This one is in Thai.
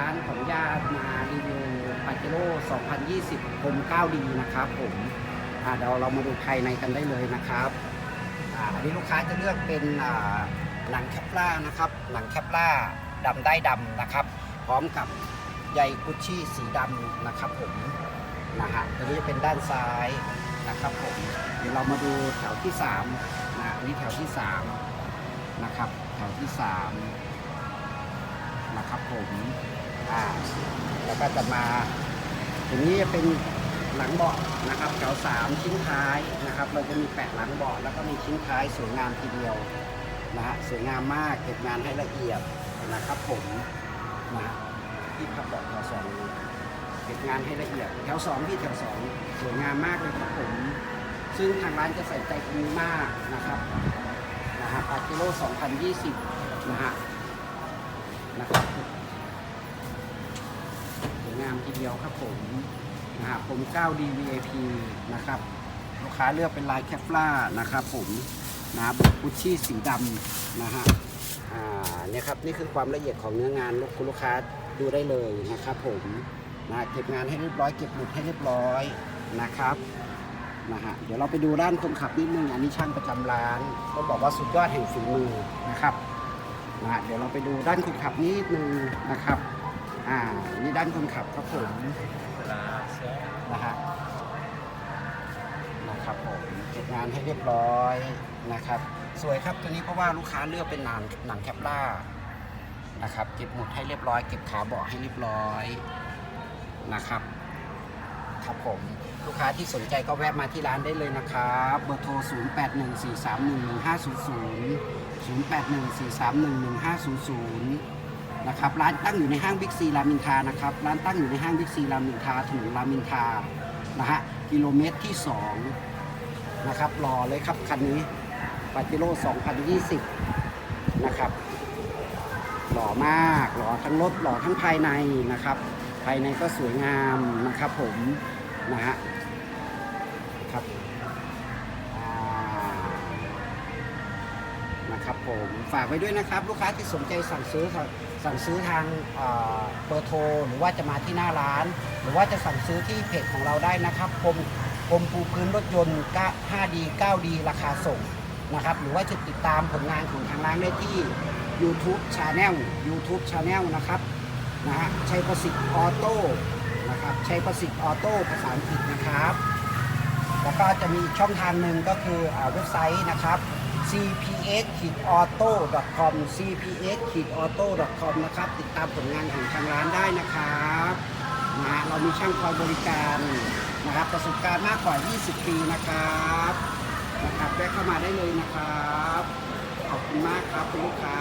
ร้านขออนุญาติมารีวิวปาเจโร่2020ผม9ดีนะครับผมเดี๋ยวเรามาดูภายในกันได้เลยนะครับอันนี้ลูกค้าจะเลือกเป็นหนังแคปล่านะครับหนังแคปล่าดำได้ดำนะครับ พร้อมกับใยกุชชี่สีดำนะครับผมนะฮะตัวนี้จะเป็นด้านซ้ายนะครับผมเดี๋ยวเรามาดูแถวที่3นะอันนี้แถวที่3นะครับแถวที่3นะครับผม อ่าแล้วก็จะมาตรงนี้จะเป็นหลังเบาะนะครับแถวสามชิ้นท้ายนะครับ เราจะมีแปะหลังเบาะแล้วก็มีชิ้นท้ายสวยงามทีเดียวนะฮะสวยงามมากเก็บงานให้ละเอียดนะครับผมนะฮะที่พับเบาะแถวสองเก็บงานให้ละเอียดแถวสองที่แถวสองสวยงามมากเลยครับผม ซึ่งทางร้านจะใส่ใจตรงนี้มากนะครับนะฮะปากิโล2020 นะฮะนะครับามทีเดียวครับผมนะฮะผม 9D VIP นะครับลูกค้าเลือกเป็นลายแคฟล่านะครับผมนะบุชชี่สีดำนะฮะอ่าเนี่ยครับนี่คือความละเอียดของเนื้องานลูกคุณลูกค้าดูได้เลยนะครับผมนะเก็บงานให้เรียบร้อยเก็บหมุดให้เรียบร้อยนะครับนะฮะเดี๋ยวเราไปดูด้านคนขับนิดนึงอันนี้ช่างประจำร้านก็บอกว่าสุดยอดแห่งฝีมือนะครับนะฮะเดี๋ยวเราไปดูด้านคนขับนิดนึงนะครับ อ่า นี่ด้านคนขับครับผมนะฮะนะครับผมเก็บงานให้เรียบร้อยนะครับ สวยครับตัวนี้เพราะว่าลูกค้าเลือกเป็นหนังหนังแคปล่านะครับ เก็บหมุดให้เรียบร้อย เก็บขาเบาะให้เรียบร้อยนะครับครับผมลูกค้าที่สนใจก็แวะมาที่ร้านได้เลยนะครับเบอร์โทร 0814311500 0814311500 นะครับร้านตั้งอยู่ในห้างบิ๊กซีรามินทานะครับร้านตั้งอยู่ในห้างบิ๊กซีรามินทาถนนรามินทานะฮะกิโลเมตรที่2นะครับรอเลยครับคันนี้ปาจิโร่2020 นะครับหล่อมากหล่อทั้งรถหล่อทั้งภายในนะครับ ภายในก็สวยงามนะครับผมนะฮะครับ ครับผมฝากไว้ด้วยนะครับลูกค้าที่สนใจสั่งซื้อสั่งงซื้อทางเบอร์โทรหรือว่าจะมาที่หน้าร้าน หรือว่าจะสั่งซื้อที่เพจของเราได้นะครับกรมกรมปูพื้นรถยนต์ 5D 9D ราคาส่งนะครับหรือว่าจะติดตามผลงานของทางร้านได้ที่ YouTube Channel YouTube Channel นะครับนะฮะชัยประสิทธิ์ออโต้นะครับชัยประสิทธิ์ออโต้ภาษาอังกฤษนะครับ แล้วก็จะมีช่องทางหนึ่งก็คือเว็บไซต์นะครับ cps-auto.com cps-auto.com นะครับ ติดตามผลงานของทางร้านได้นะครับนะฮะเรามีช่างคอยบริการนะครับ ประสบการณ์มากกว่า 20 ปีนะครับนะครับแวะเข้ามาได้เลยนะครับ ขอบคุณมากครับคุณลูกค้า